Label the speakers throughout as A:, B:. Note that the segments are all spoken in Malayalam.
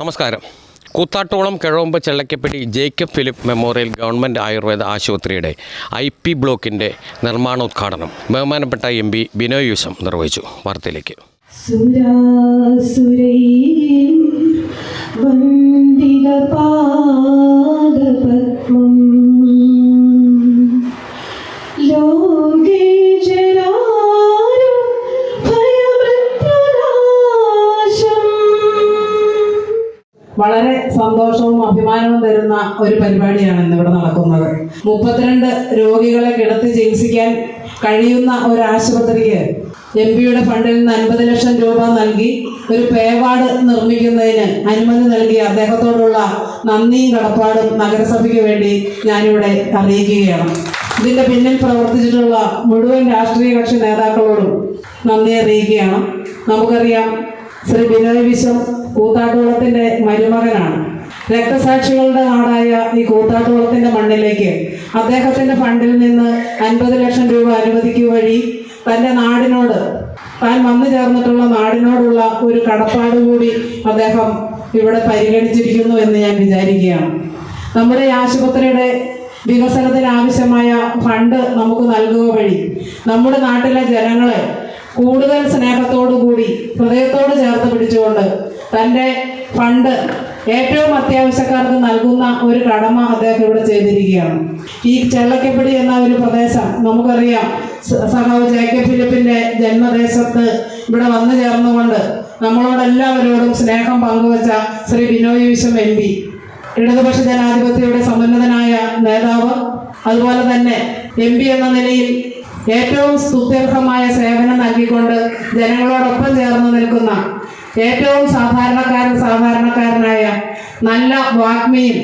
A: നമസ്കാരം. Koothattukulam Kizhakombu Chellakkappady Jacob Philip memorial government Ayurveda ആശുപത്രിയുടെ ഐ പി ബ്ലോക്കിന്റെ നിർമ്മാണോദ്ഘാടനം ബഹുമാനപ്പെട്ട എം പി ബിനോയ് യൂസം നിർവഹിച്ചു. വാർത്തയിലേക്ക്.
B: സുരാസുരൈ വന്ദിതപാദപത്മം
C: വളരെ സന്തോഷവും അഭിമാനവും തരുന്ന ഒരു പരിപാടിയാണ് ഇന്ന് ഇവിടെ നടക്കുന്നത്. മുപ്പത്തിരണ്ട് രോഗികളെ കിടത്തി ചികിത്സിക്കാൻ കഴിയുന്ന ഒരു ആശുപത്രിക്ക് എം പിയുടെ ഫണ്ടിൽ നിന്ന് അൻപത് ലക്ഷം രൂപ നൽകി ഒരു പേവാർഡ് നിർമ്മിക്കുന്നതിന് അനുമതി നൽകി അദ്ദേഹത്തോടുള്ള നന്ദിയും കടപ്പാടും നഗരസഭയ്ക്ക് വേണ്ടി ഞാനിവിടെ അറിയിക്കുകയാണ്. ഇതിന്റെ പിന്നിൽ പ്രവർത്തിച്ചിട്ടുള്ള മുഴുവൻ രാഷ്ട്രീയ കക്ഷി നേതാക്കളോടും നന്ദി അറിയിക്കുകയാണ്. നമുക്കറിയാം ശ്രീ ബിനോയ് വിശ്വം കൂത്താട്ടുകുളത്തിന്റെ മരുമകനാണ്. രക്തസാക്ഷികളുടെ നാടായ ഈ കൂത്താട്ടുകുളത്തിന്റെ മണ്ണിലേക്ക് അദ്ദേഹത്തിന്റെ ഫണ്ടിൽ നിന്ന് അൻപത് ലക്ഷം രൂപ അനുവദിക്കുക വഴി തന്റെ നാടിനോട് താൻ വന്നു ചേർന്നിട്ടുള്ള നാടിനോടുള്ള ഒരു കടപ്പാട് കൂടി അദ്ദേഹം ഇവിടെ പരിഗണിച്ചിരിക്കുന്നു എന്ന് ഞാൻ വിചാരിക്കുകയാണ്. നമ്മുടെ ആശുപത്രിയുടെ വികസനത്തിന് ആവശ്യമായ ഫണ്ട് നമുക്ക് നൽകുക വഴി നമ്മുടെ നാട്ടിലെ ജനങ്ങളെ കൂടുതൽ സ്നേഹത്തോടു കൂടി ഹൃദയത്തോട് ചേർത്ത് പിടിച്ചുകൊണ്ട് തന്റെ ഫണ്ട് ഏറ്റവും അത്യാവശ്യക്കാർക്ക് നൽകുന്ന ഒരു കടമ അദ്ദേഹം ഇവിടെ ചെയ്തിരിക്കുകയാണ്. ഈ ചെള്ളക്കപ്പിടി എന്ന ഒരു പ്രദേശം നമുക്കറിയാം. സഹാവ് ജേക്കബ് ഫിലിപ്പിന്റെ ജന്മദേശത്ത് ഇവിടെ വന്നു ചേർന്നുകൊണ്ട് നമ്മളോടെല്ലാവരോടും സ്നേഹം പങ്കുവച്ച ശ്രീ ബിനോയ് വിശ്വം എം പി. ഇടതുപക്ഷ ജനാധിപത്യയുടെ സമ്പന്നതനായ നേതാവ് അതുപോലെ തന്നെ എം പി എന്ന നിലയിൽ ഏറ്റവും സ്തുത്യർഹമായ സേവനം നൽകിക്കൊണ്ട് ജനങ്ങളോടൊപ്പം ചേർന്ന് നിൽക്കുന്ന ഏറ്റവും സാധാരണക്കാരൻ സാധാരണക്കാരനായ നല്ല വാഗ്മിയും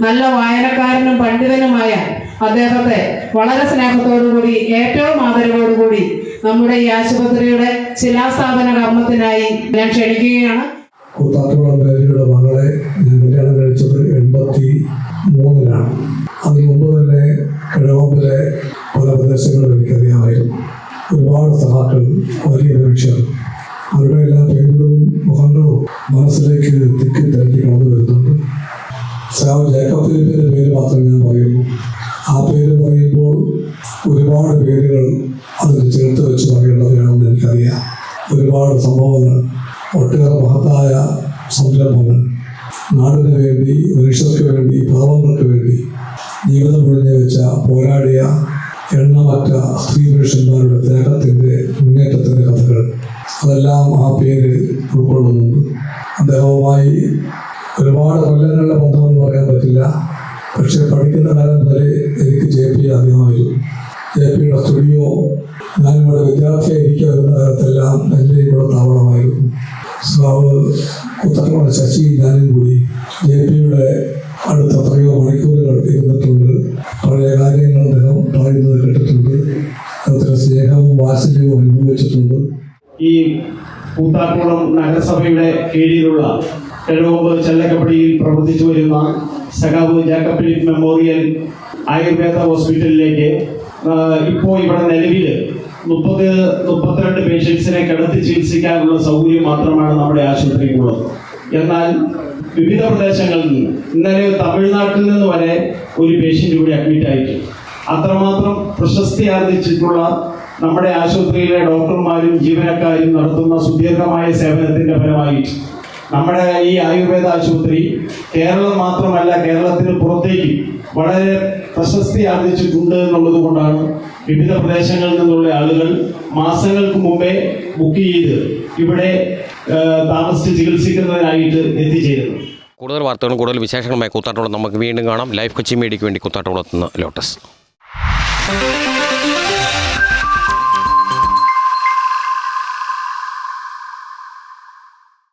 C: നല്ല വായനക്കാരനും പണ്ഡിതനുമായ അദ്ദേഹത്തെ വളരെ സ്നേഹത്തോടുകൂടി ഏറ്റവും ആദരവോടുകൂടി നമ്മുടെ ഈ ആശുപത്രിയുടെ ശിലാസ്ഥാപന കർമ്മത്തിനായി ഞാൻ ക്ഷണിക്കുകയാണ്.
D: അതിനു പല ഒരുപാട് സഹാക്കൾ വലിയ മനുഷ്യർ അവരുടെ എല്ലാ പേരുകളും മുഖങ്ങളും മനസ്സിലേക്ക് തിക്കി തിരക്കി കടന്നു വരുന്നുണ്ട്. സാവ് ജേക്കബ് ഫിലിപ്പിന്റെ പേര് മാത്രം ഞാൻ പറയുന്നു. ആ പേര് പറയുമ്പോൾ ഒരുപാട് പേരുകൾ അതിൽ ചേർത്ത് വെച്ച് പറയേണ്ടവരാണെന്ന് എനിക്കറിയാം. ഒരുപാട് സംഭവങ്ങൾ ഒട്ടേറെ മഹത്തായ സംരംഭങ്ങൾ. നാടിന് വേണ്ടി മനുഷ്യർക്ക് വേണ്ടി പാവങ്ങൾക്ക് വേണ്ടി ജീവിതം ഒഴിഞ്ഞു വെച്ച പോരാടിയ എണ്ണമറ്റ സ്ത്രീ പുരുഷന്മാരുടെ ത്യാഗത്തിന്റെ അതെല്ലാം ആ പേര് ഉൾക്കൊള്ളുന്നുണ്ട്. അദ്ദേഹവുമായി ഒരുപാട് കൊല്ലങ്ങളുടെ ബന്ധമെന്ന് പറയാൻ പറ്റില്ല. പക്ഷെ പഠിക്കുന്ന കാലം വരെ എനിക്ക് ജെ പി ആദ്യമായിരുന്നു. ജെ പിയുടെ സ്റ്റുഡിയോ ഞാനിവിടെ വിദ്യാർത്ഥിയായി വരുന്ന കാലത്തെല്ലാം എന്റെ ഇവിടെ താവളമായിരുന്നു. സ്രാവ് കുത്തട്ടോടെ ശശി ഞാനും കൂടി ജെ പിയുടെ അടുത്ത എത്രയോ മണിക്കൂറുകൾ ഇരുന്നിട്ടുണ്ട്.
E: കൂത്താട്ടുകുളം നഗരസഭയുടെ കീഴിലുള്ള എഴുപത് ചെല്ലക്കപ്പടിയിൽ പ്രവർത്തിച്ചു വരുന്ന സഖാവ് ജാക്കബ് ലിഫ് മെമ്മോറിയൽ ആയുർവേദ ഹോസ്പിറ്റലിലേക്ക് ഇപ്പോൾ ഇവിടെ നിലവിൽ മുപ്പത് മുപ്പത്തിരണ്ട് പേഷ്യൻസിനെ കിടത്തി ചികിത്സിക്കാനുള്ള സൗകര്യം മാത്രമാണ് നമ്മുടെ ആശുപത്രിയിലുള്ളത് എന്നാൽ വിവിധ പ്രദേശങ്ങളിൽ നിന്ന് ഇന്നലെ തമിഴ്നാട്ടിൽ നിന്ന് വരെ ഒരു പേഷ്യന്റ് ഇവിടെ അഡ്മിറ്റ് ആയിട്ടുണ്ട് അത്രമാത്രം പ്രശസ്തി ആർജിച്ചിട്ടുള്ള നമ്മുടെ ആശുപത്രിയിലെ ഡോക്ടർമാരും ജീവനക്കാരും നടത്തുന്ന സുദീർഘമായ സേവനത്തിന്റെ ഫലമായി നമ്മുടെ ഈ ആയുർവേദ ആശുപത്രി കേരളം മാത്രമല്ല കേരളത്തിന് പുറത്തേക്ക് വളരെ പ്രശസ്തി ആർജിച്ചിട്ടുണ്ട് എന്നുള്ളത് കൊണ്ടാണ് വിവിധ പ്രദേശങ്ങളിൽ നിന്നുള്ള ആളുകൾ മാസങ്ങൾക്ക് മുമ്പേ ബുക്ക് ചെയ്ത് ഇവിടെ താമസിച്ച് ചികിത്സിക്കുന്നതിനായിട്ട് എത്തിച്ചേരുന്നത്
A: കൂടുതൽ വാർത്തകളും കൂടുതൽ വിശേഷങ്ങളുമായി കൂത്താട്ടോളം നമുക്ക് വീണ്ടും കാണാം. ലൈഫ് കൊച്ചി മീഡിയയ്ക്ക് വേണ്ടി കൂത്താട്ടോളത്ത് നിന്ന് ലോട്ടസ്.